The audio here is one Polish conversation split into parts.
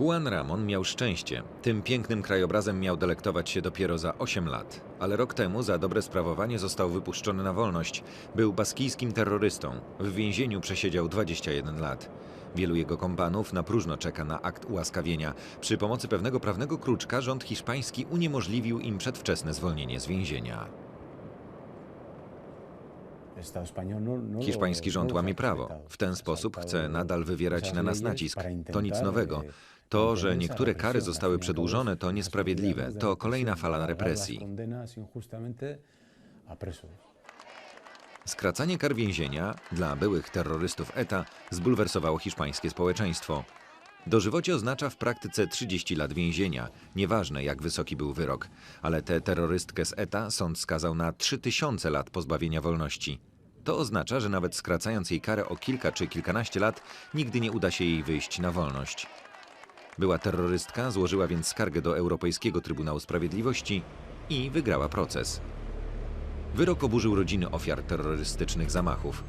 Juan Ramon miał szczęście. Tym pięknym krajobrazem miał delektować się dopiero za 8 lat. Ale rok temu za dobre sprawowanie został wypuszczony na wolność. Był baskijskim terrorystą. W więzieniu przesiedział 21 lat. Wielu jego kompanów na próżno czeka na akt ułaskawienia. Przy pomocy pewnego prawnego kruczka rząd hiszpański uniemożliwił im przedwczesne zwolnienie z więzienia. No, Hiszpański rząd łamie prawo. W ten sposób chce nadal wywierać na nas nacisk. To nic nowego. To, że niektóre kary zostały przedłużone, to niesprawiedliwe. To kolejna fala represji. Skracanie kar więzienia dla byłych terrorystów ETA zbulwersowało hiszpańskie społeczeństwo. Dożywocie oznacza w praktyce 30 lat więzienia, nieważne jak wysoki był wyrok, ale tę terrorystkę z ETA sąd skazał na 3000 lat pozbawienia wolności. To oznacza, że nawet skracając jej karę o kilka czy kilkanaście lat, nigdy nie uda się jej wyjść na wolność. Była terrorystka złożyła więc skargę do Europejskiego Trybunału Sprawiedliwości i wygrała proces. Wyrok oburzył rodziny ofiar terrorystycznych zamachów.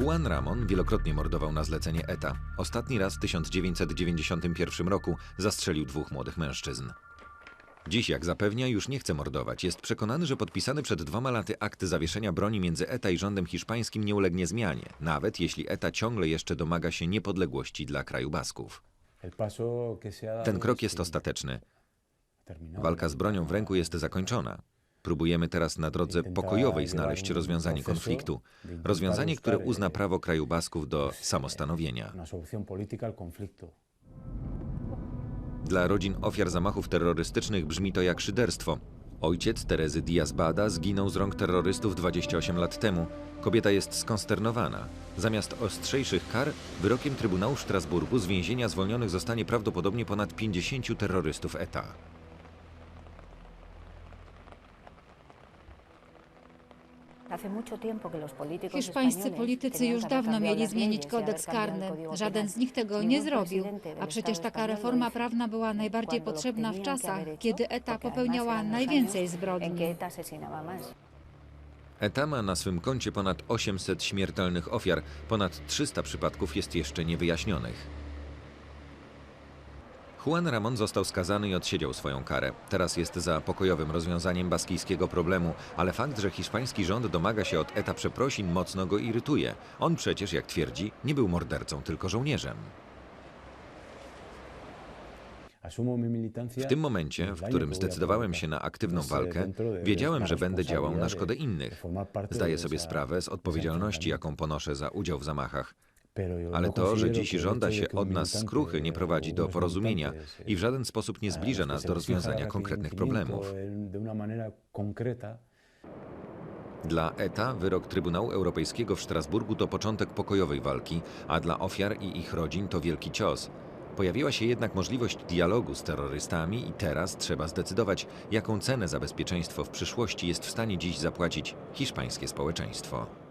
Juan Ramon wielokrotnie mordował na zlecenie ETA. Ostatni raz w 1991 roku zastrzelił dwóch młodych mężczyzn. Dziś, jak zapewnia, już nie chce mordować. Jest przekonany, że podpisany przed dwoma laty akt zawieszenia broni między ETA i rządem hiszpańskim nie ulegnie zmianie, nawet jeśli ETA ciągle jeszcze domaga się niepodległości dla kraju Basków. Ten krok jest ostateczny. Walka z bronią w ręku jest zakończona. Próbujemy teraz na drodze pokojowej znaleźć rozwiązanie konfliktu. Rozwiązanie, które uzna prawo kraju Basków do samostanowienia. Dla rodzin ofiar zamachów terrorystycznych brzmi to jak szyderstwo. Ojciec Terezy Diaz-Bada zginął z rąk terrorystów 28 lat temu. Kobieta jest skonsternowana. Zamiast ostrzejszych kar, wyrokiem Trybunału w Strasburgu z więzienia zwolnionych zostanie prawdopodobnie ponad 50 terrorystów ETA. Hiszpańscy politycy już dawno mieli zmienić kodeks karny. Żaden z nich tego nie zrobił. A przecież taka reforma prawna była najbardziej potrzebna w czasach, kiedy ETA popełniała najwięcej zbrodni. ETA ma na swym koncie ponad 800 śmiertelnych ofiar, ponad 300 przypadków jest jeszcze niewyjaśnionych. Juan Ramon został skazany i odsiedział swoją karę. Teraz jest za pokojowym rozwiązaniem baskijskiego problemu, ale fakt, że hiszpański rząd domaga się od ETA przeprosin, mocno go irytuje. On przecież, jak twierdzi, nie był mordercą, tylko żołnierzem. W tym momencie, w którym zdecydowałem się na aktywną walkę, wiedziałem, że będę działał na szkodę innych. Zdaję sobie sprawę z odpowiedzialności, jaką ponoszę za udział w zamachach. Ale to, że dziś żąda się od nas skruchy, nie prowadzi do porozumienia i w żaden sposób nie zbliża nas do rozwiązania konkretnych problemów. Dla ETA wyrok Trybunału Europejskiego w Strasburgu to początek pokojowej walki, a dla ofiar i ich rodzin to wielki cios. Pojawiła się jednak możliwość dialogu z terrorystami i teraz trzeba zdecydować, jaką cenę za bezpieczeństwo w przyszłości jest w stanie dziś zapłacić hiszpańskie społeczeństwo.